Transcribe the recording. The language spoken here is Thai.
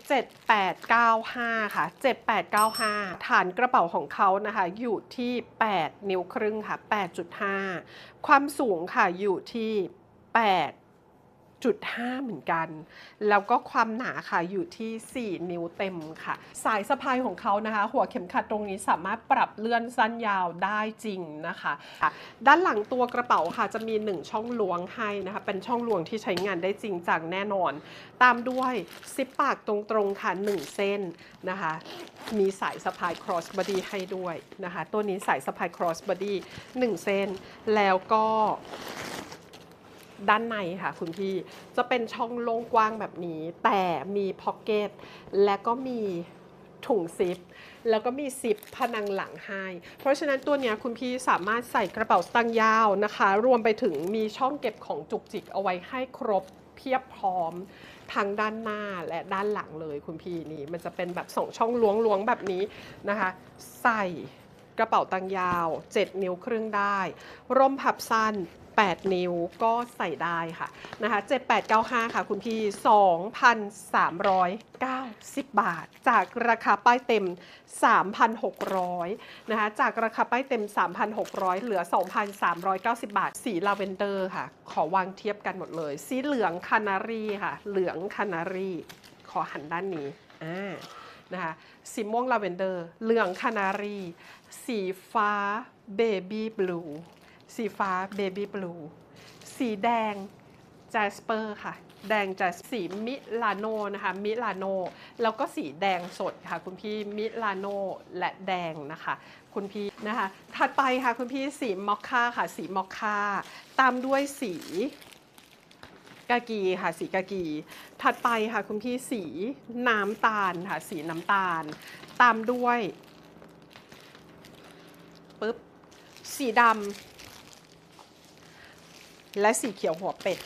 7895 ค่ะ 7895 ฐานกระเป๋าของเขานะคะ อยู่ที่ 8 นิ้วครึ่งค่ะ 8.5 ความสูงค่ะอยู่ที่ 8 8.5เหมือนกัน แล้วก็ความหนาค่ะอยู่ที่ 4 นิ้วเต็มค่ะ สายสะพายของเขานะคะ หัวเข็มขัดตรงนี้สามารถปรับเลื่อนสั้นยาวได้จริงนะคะ ด้านหลังตัวกระเป๋าค่ะจะมี 1 ช่องล้วงให้นะคะ เป็นช่องล้วงที่ใช้งานได้จริงจังแน่นอน ตามด้วยซิปปากตรงๆค่ะ 1 เส้นนะคะ มีสายสะพาย cross body ให้ด้วยนะคะ ตัวนี้สายสะพาย cross body 1 เส้น แล้วก็ ด้านในค่ะคุณพี่จะเป็นช่องโล่งกว้างแบบนี้ แต่มีพ็อกเก็ตและก็มีถุงซิป แล้วก็มีซิปผนังหลังให้ เพราะฉะนั้นตัวนี้คุณพี่สามารถใส่กระเป๋าสตางค์ยาวนะคะ รวมไปถึงมีช่องเก็บของจุกจิกเอาไว้ให้ครบเพียบพร้อมทั้งด้านหน้าและด้านหลังเลยคุณพี่นี่มันจะเป็นแบบสองช่องล้วงๆแบบนี้นะคะ ใส่กระเป๋าตังยาว 7 นิ้วครึ่งได้ ร่มพับสั้น 8 นิ้วก็ใส่ได้ค่ะนะคะ7895 ค่ะคุณพี่ 2,390 บาท จากราคาป้ายเต็ม 3,600นะคะจากราคาป้ายเต็ม 3,600 เหลือ 2,390 บาท สีลาเวนเดอร์ค่ะ ขอวางเทียบกันหมดเลย สีเหลืองคานารีค่ะ เหลืองคานารีขอหันด้านนี้อ่านะคะสีม่วงลาเวนเดอร์ เหลืองคานารี สีฟ้าเบบี้บลู สีฟ้าเบบี้บลูสีแดงแจสเปอร์ค่ะ แดงจะสีมิลานโนนะคะมิลานโนแล้วก็สีแดงสดค่ะ คุณพี่มิลานโนและแดงนะคะ คุณพี่นะคะ ถัดไปค่ะคุณพี่สีมอคค่าค่ะ สีมอคค่าตามด้วยสีกากีค่ะ สีกากี ถัดไปค่ะคุณพี่สีน้ำตาลค่ะ สีน้ำตาล ตามด้วยปึ๊บสีดำ และสีเขียวหัวเป็ด